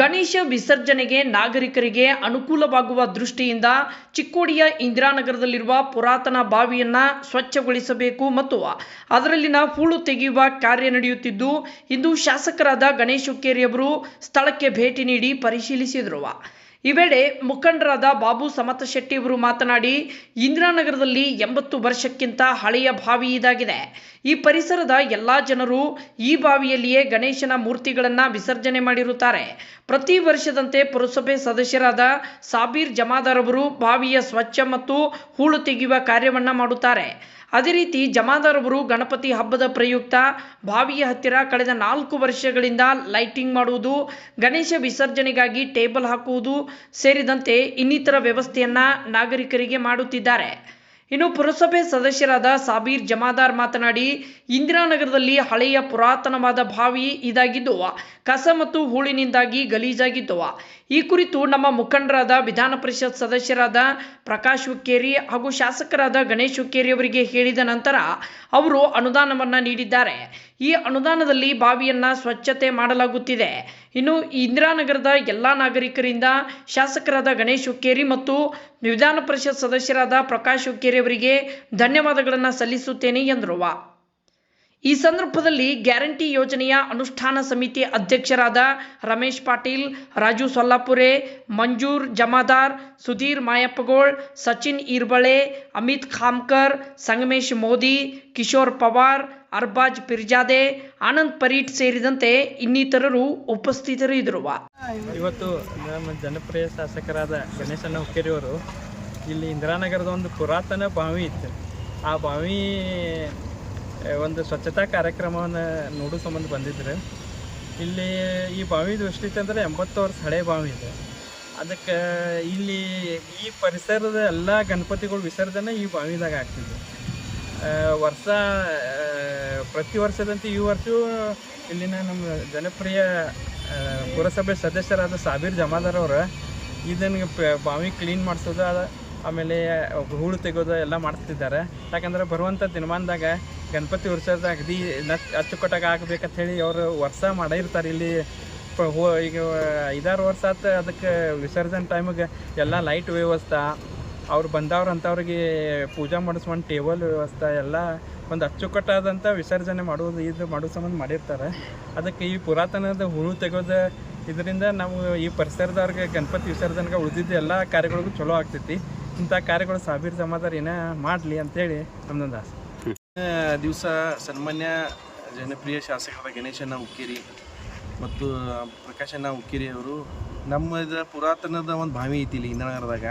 ಗಣೇಶ ವಿಸರ್ಜನೆಗೆ ನಾಗರಿಕರಿಗೆ ಅನುಕೂಲವಾಗುವ ದೃಷ್ಟಿಯಿಂದ ಚಿಕ್ಕೋಡಿಯ ಇಂದಿರಾನಗರದಲ್ಲಿರುವ ಪುರಾತನ ಬಾವಿಯನ್ನು ಸ್ವಚ್ಛಗೊಳಿಸಬೇಕು ಮತ್ತು ಅದರಲ್ಲಿನ ಹೂಳು ತೆಗೆಯುವ ಕಾರ್ಯ ನಡೆಯುತ್ತಿದ್ದು, ಇಂದು ಶಾಸಕರಾದ ಗಣೇಶ್ ಹುಕ್ಕೇರಿಯವರು ಸ್ಥಳಕ್ಕೆ ಭೇಟಿ ನೀಡಿ ಪರಿಶೀಲಿಸಿದರು. ಈ ವೇಳೆ ಮುಖಂಡರಾದ ಬಾಬು ಸಮತಶೆಟ್ಟಿ ಅವರು ಮಾತನಾಡಿ, ಇಂದಿರಾನಗರದಲ್ಲಿ ಎಂಬತ್ತು ವರ್ಷಕ್ಕಿಂತ ಹಳೆಯ ಬಾವಿ ಇದಾಗಿದೆ. ಈ ಪರಿಸರದ ಎಲ್ಲ ಜನರು ಈ ಬಾವಿಯಲ್ಲಿಯೇ ಗಣೇಶನ ಮೂರ್ತಿಗಳನ್ನು ವಿಸರ್ಜನೆ ಮಾಡಿರುತ್ತಾರೆ. ಪ್ರತಿ ವರ್ಷದಂತೆ ಪುರಸಭೆ ಸದಸ್ಯರಾದ ಸಾಬೀರ್ ಜಮಾದಾರ್ ಅವರು ಬಾವಿಯ ಸ್ವಚ್ಛ ಮತ್ತು ಹೂಳು ತೆಗೆಯುವ ಕಾರ್ಯವನ್ನು ಮಾಡುತ್ತಾರೆ. ಅದೇ ರೀತಿ ಜಮಾದಾರ್ ಅವರು ಗಣಪತಿ ಹಬ್ಬದ ಪ್ರಯುಕ್ತ ಬಾವಿಯ ಹತ್ತಿರ ಕಳೆದ ನಾಲ್ಕು ವರ್ಷಗಳಿಂದ ಲೈಟಿಂಗ್ ಮಾಡುವುದು, ಗಣೇಶ ವಿಸರ್ಜನೆಗಾಗಿ ಟೇಬಲ್ ಹಾಕುವುದು ಸೇರಿದಂತೆ ಇನ್ನಿತರ ವ್ಯವಸ್ಥೆಯನ್ನ ನಾಗರಿಕರಿಗೆ ಮಾಡುತ್ತಿದ್ದಾರೆ. ಇನ್ನು ಪುರಸಭೆ ಸದಸ್ಯರಾದ ಸಾಬೀರ್ ಜಮಾದಾರ್ ಮಾತನಾಡಿ, ಇಂದಿರಾನಗರದಲ್ಲಿ ಹಳೆಯ ಪುರಾತನವಾದ ಬಾವಿ ಇದಾಗಿದ್ದು, ಕಸ ಮತ್ತು ಹೂಳಿನಿಂದಾಗಿ ಗಲೀಜಾಗಿದ್ದು. ಈ ಕುರಿತು ನಮ್ಮ ಮುಖಂಡರಾದ ವಿಧಾನ ಪರಿಷತ್ ಸದಸ್ಯರಾದ ಪ್ರಕಾಶ್ ಹುಕ್ಕೇರಿ ಹಾಗೂ ಶಾಸಕರಾದ ಗಣೇಶ್ ಹುಕ್ಕೇರಿ ಅವರಿಗೆ ಹೇಳಿದ ನಂತರ ಅವರು ಅನುದಾನವನ್ನು ನೀಡಿದ್ದಾರೆ. ಈ ಅನುದಾನದಲ್ಲಿ ಬಾವಿಯನ್ನ ಸ್ವಚ್ಛತೆ ಮಾಡಲಾಗುತ್ತಿದೆ. ಇನ್ನು ಇಂದಿರಾನಗರದ ಎಲ್ಲ ನಾಗರಿಕರಿಂದ ಶಾಸಕರಾದ ಗಣೇಶ್ ಹುಕ್ಕೇರಿ ಮತ್ತು ವಿಧಾನ ಪರಿಷತ್ ಸದಸ್ಯರಾದ ಪ್ರಕಾಶ್ ಹುಕ್ಕೇರಿ ಅವರಿಗೆ ಧನ್ಯವಾದಗಳನ್ನು ಸಲ್ಲಿಸುತ್ತೇನೆ ಎಂದರು. ಈ ಸಂದರ್ಭದಲ್ಲಿ ಗ್ಯಾರಂಟಿ ಯೋಜನೆಯ ಅನುಷ್ಠಾನ ಸಮಿತಿ ಅಧ್ಯಕ್ಷರಾದ ರಮೇಶ್ ಪಾಟೀಲ್, ರಾಜು ಸೊಲ್ಲಾಪುರೆ, ಮಂಜೂರ್ ಜಮಾದಾರ್, ಸುಧೀರ್ ಮಾಯಪ್ಪಗೋಳ್, ಸಚಿನ್ ಈರ್ಬಳೆ, ಅಮಿತ್ ಖಾಮ್ಕರ್, ಸಂಗಮೇಶ್ ಮೋದಿ, ಕಿಶೋರ್ ಪವಾರ್, ಅರ್ಬಾಜ್ ಪಿರ್ಜಾದೆ, ಆನಂದ್ ಪರೀಟ್ ಸೇರಿದಂತೆ ಇನ್ನಿತರರು ಉಪಸ್ಥಿತರಿದ್ದರು. ಇವತ್ತು ಜನಪ್ರಿಯ ಶಾಸಕರಾದ ಗಣೇಶನ ಹುಕ್ಕೇರಿಯವರು ಇಲ್ಲಿ ಇಂದಿರಾನಗರದ ಒಂದು ಪುರಾತನ ಬಾವಿ ಇತ್ತು. ಆ ಬಾವಿ ಒಂದು ಸ್ವಚ್ಛತಾ ಕಾರ್ಯಕ್ರಮವನ್ನು ನೋಡೋ ಸಂಬಂಧ ಬಂದಿದ್ರು. ಇಲ್ಲಿ ಈ ಬಾವಿ ದೃಷ್ಟಿ ಅಂದರೆ ಎಂಬತ್ತು ವರ್ಷ ಹಳೆ ಬಾವಿ ಇದೆ. ಅದಕ್ಕೆ ಇಲ್ಲಿ ಈ ಪರಿಸರದ ಎಲ್ಲ ಗಣಪತಿಗಳು ವಿಸರ್ಜನೆ ಈ ಬಾವಿದಾಗ ಆಗ್ತಿದೆ. ವರ್ಷ ಪ್ರತಿ ವರ್ಷದಂತೆ ಈ ವರ್ಷವೂ ಇಲ್ಲಿನ ನಮ್ಮ ಜನಪ್ರಿಯ ಪುರಸಭೆ ಸದಸ್ಯರಾದ ಸಾಬೀರ್ ಜಮಾದಾರ್ ಅವರು ಇದನ್ನು ಬಾವಿ ಕ್ಲೀನ್ ಮಾಡಿಸೋದು ಆಮೇಲೆ ಹೂಳು ತೆಗೋದು ಎಲ್ಲ ಮಾಡ್ತಿದ್ದಾರೆ. ಯಾಕಂದ್ರೆ ಬರುವಂಥ ದಿನಮಾನದಾಗ ಗಣಪತಿ ಉತ್ಸವದ ಅಗದಿ ನತ್ ಅಚ್ಚುಕಟ್ಟಾಗಿ ಆಗ್ಬೇಕಂತ ಹೇಳಿ ಅವರು ವರ್ಷ ಮಾಡಿರ್ತಾರೆ. ಇಲ್ಲಿ ಹೋ ಈಗ ಐದಾರು ವರ್ಷ ಆತು ಅದಕ್ಕೆ ವಿಸರ್ಜನೆ ಟೈಮಿಗೆ ಎಲ್ಲ ಲೈಟ್ ವ್ಯವಸ್ಥೆ, ಅವ್ರು ಬಂದವ್ರು ಅಂಥವ್ರಿಗೆ ಪೂಜಾ ಮಾಡಿಸ್ಕೊಂಡು ಟೇಬಲ್ ವ್ಯವಸ್ಥೆ, ಎಲ್ಲ ಒಂದು ಅಚ್ಚುಕಟ್ಟಾದಂಥ ವಿಸರ್ಜನೆ ಮಾಡೋದು ಇದು ಮಾಡೋ ಸಂಬಂಧ ಮಾಡಿರ್ತಾರೆ. ಅದಕ್ಕೆ ಈ ಪುರಾತನದ ಹುಳು ತೆಗೋದು ಇದರಿಂದ ನಾವು ಈ ಪರಿಸರದವ್ರಿಗೆ ಗಣಪತಿ ವಿಸರ್ಜನೆಗೆ ಉಳಿದಿದ್ದ ಎಲ್ಲ ಕಾರ್ಯಗಳಿಗೂ ಚಲೋ ಆಗ್ತೈತಿ. ಇಂಥ ಕಾರ್ಯಗಳು ಸಾಬೀರ್ ಏನ ಮಾಡಲಿ ಅಂತೇಳಿ ನಮ್ದೊಂದು ಆಸೆ. ದಿವಸ ಸನ್ಮಾನ್ಯ ಜನಪ್ರಿಯ ಶಾಸಕರಾದ ಗಣೇಶಣ್ಣ ಉಕ್ಕೇರಿ ಮತ್ತು ಪ್ರಕಾಶಣ್ಣ ಉಕ್ಕೇರಿ ಅವರು ನಮ್ಮದ ಪುರಾತನದ ಒಂದು ಬಾವಿ ಐತಿ ಇಲ್ಲಿ ಇಂದ್ರನಗರದಾಗ.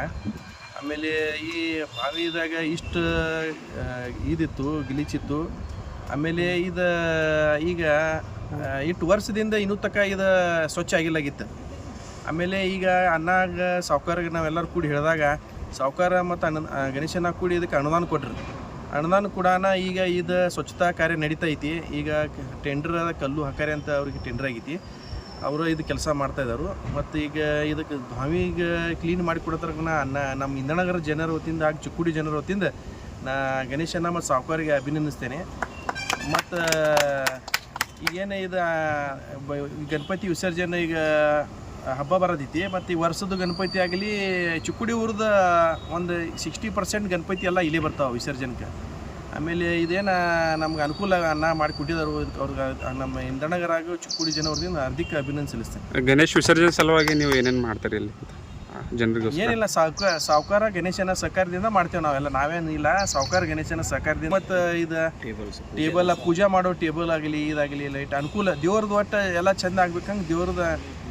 ಆಮೇಲೆ ಈ ಬಾವಿದಾಗ ಇಷ್ಟು ಇದಿತ್ತು, ಗಿಲಿಚಿತ್ತು. ಆಮೇಲೆ ಇದು ಈಗ ಇಷ್ಟು ವರ್ಷದಿಂದ ಇನ್ನೂ ತಕ ಇದು ಸ್ವಚ್ಛ ಆಗಿಲ್ಲಾಗಿತ್ತು ಆಮೇಲೆ ಈಗ ಅನ್ನಾಗ ಸಾವುಕಾರಿಗೆ ನಾವೆಲ್ಲರೂ ಕೂಡಿ ಹೇಳಿದಾಗ ಸಾವುಕಾರ ಮತ್ತು ಅನ್ನ ಗಣೇಶನ ಕೂಡಿ ಇದಕ್ಕೆ ಅನುದಾನ ಕೊಟ್ಟರು ಅನುದಾನ ಕೂಡ ಈಗ ಇದು ಸ್ವಚ್ಛತಾ ಕಾರ್ಯ ನಡೀತಾ ಐತಿ ಈಗ ಟೆಂಡರ್ ಕಲ್ಲು ಹಾಕಾರೆ ಅಂತ ಅವ್ರಿಗೆ ಟೆಂಡರ್ ಆಗೈತಿ. ಅವರು ಇದು ಕೆಲಸ ಮಾಡ್ತಾ ಇದ್ದಾರೆ ಮತ್ತು ಈಗ ಇದಕ್ಕೆ ಬಾವಿಗೆ ಕ್ಲೀನ್ ಮಾಡಿ ಕೊಡೋದ್ರಾಗ ಅನ್ನ ನಮ್ಮ ಇಂಧನಗರ ಜನರ ವತಿಯಿಂದ ಹಾಗೂ ಚಿಕ್ಕುಡಿ ಜನರ ವತಿಯಿಂದ ನಾ ಗಣೇಶನ ಮತ್ತು ಸಾವುಕಾರಿಗೆ ಅಭಿನಂದಿಸ್ತೇನೆ. ಮತ್ತು ಈಗೇನು ಇದು ಗಣಪತಿ ವಿಸರ್ಜನೆ ಈಗ ಹಬ್ಬ ಬರೋದೈತಿ ಮತ್ತು ಈ ವರ್ಷದ ಗಣಪತಿ ಆಗಲಿ ಚಿಕ್ಕುಡಿ ಊರದ ಒಂದು ಸಿಕ್ಸ್ಟಿ ಪರ್ಸೆಂಟ್ ಗಣಪತಿ ಎಲ್ಲ ಇಲ್ಲೇ ಬರ್ತಾವೆ ವಿಸರ್ಜನೆಗೆ ಆಮೇಲೆ ಇದೇನು ನಮ್ಗೆ ಅನುಕೂಲ ಅನ್ನ ಮಾಡಿ ಕೊಟ್ಟಿದ್ದಾರೆ ಅವ್ರಿಗೆ ನಮ್ಮ ಇಂಧನಗರಾಗ ಚಿಕ್ಕುಡಿ ಜನವರ್ದಿಂದ ಹಾರ್ದಿಕ ಅಭಿನಂದನೆ ಸಲ್ಲಿಸ್ತೇನೆ. ಗಣೇಶ್ ವಿಸರ್ಜನೆ ಸಲುವಾಗಿ ನೀವು ಏನೇನು ಮಾಡ್ತೀರಿ ಇಲ್ಲಿ? ಜನರಿಗೆ ಏನಿಲ್ಲ ಸಾವುಕಾರ ಸಾವುಕಾರ ಗಣೇಶನ ಸಹಕಾರದಿಂದ ಮಾಡ್ತೇವೆ ನಾವೆಲ್ಲ. ನಾವೇನಿಲ್ಲ ಸಾಹುಕಾರ ಗಣೇಶನ ಸಹಕಾರದಿಂದ ಮತ್ತು ಇದು ಟೇಬಲ್ ಪೂಜೆ. ಮಾಡೋ ಟೇಬಲ್ ಆಗಲಿ ಇದಾಗಲಿ ಲೈಟ್ ಅನುಕೂಲ ದೇವ್ರದ್ದು ಒಟ್ಟು ಎಲ್ಲ ಚೆಂದ ಆಗ್ಬೇಕಂಗೆ ದೇವ್ರದ ಆ,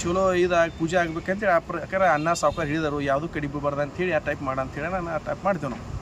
ಚಲೋ ಇದಾಗಿ ಪೂಜೆ ಆಗ್ಬೇಕಂತೇಳಿ ಆ ಪ್ರಕಾರ ಅನ್ನ, ಸಾವುಕಾರ ಹೇಳಿದರು ಯಾವುದು ಕಡಿಬಾರ್ದು ಅಂತೇಳಿ ಆ ಟೈಪ್ ಮಾಡ ಅಂತೇಳಿ ನಾನು ಆ ಟೈಪ್ ಮಾಡ್ತೇವೆ ನಾವು.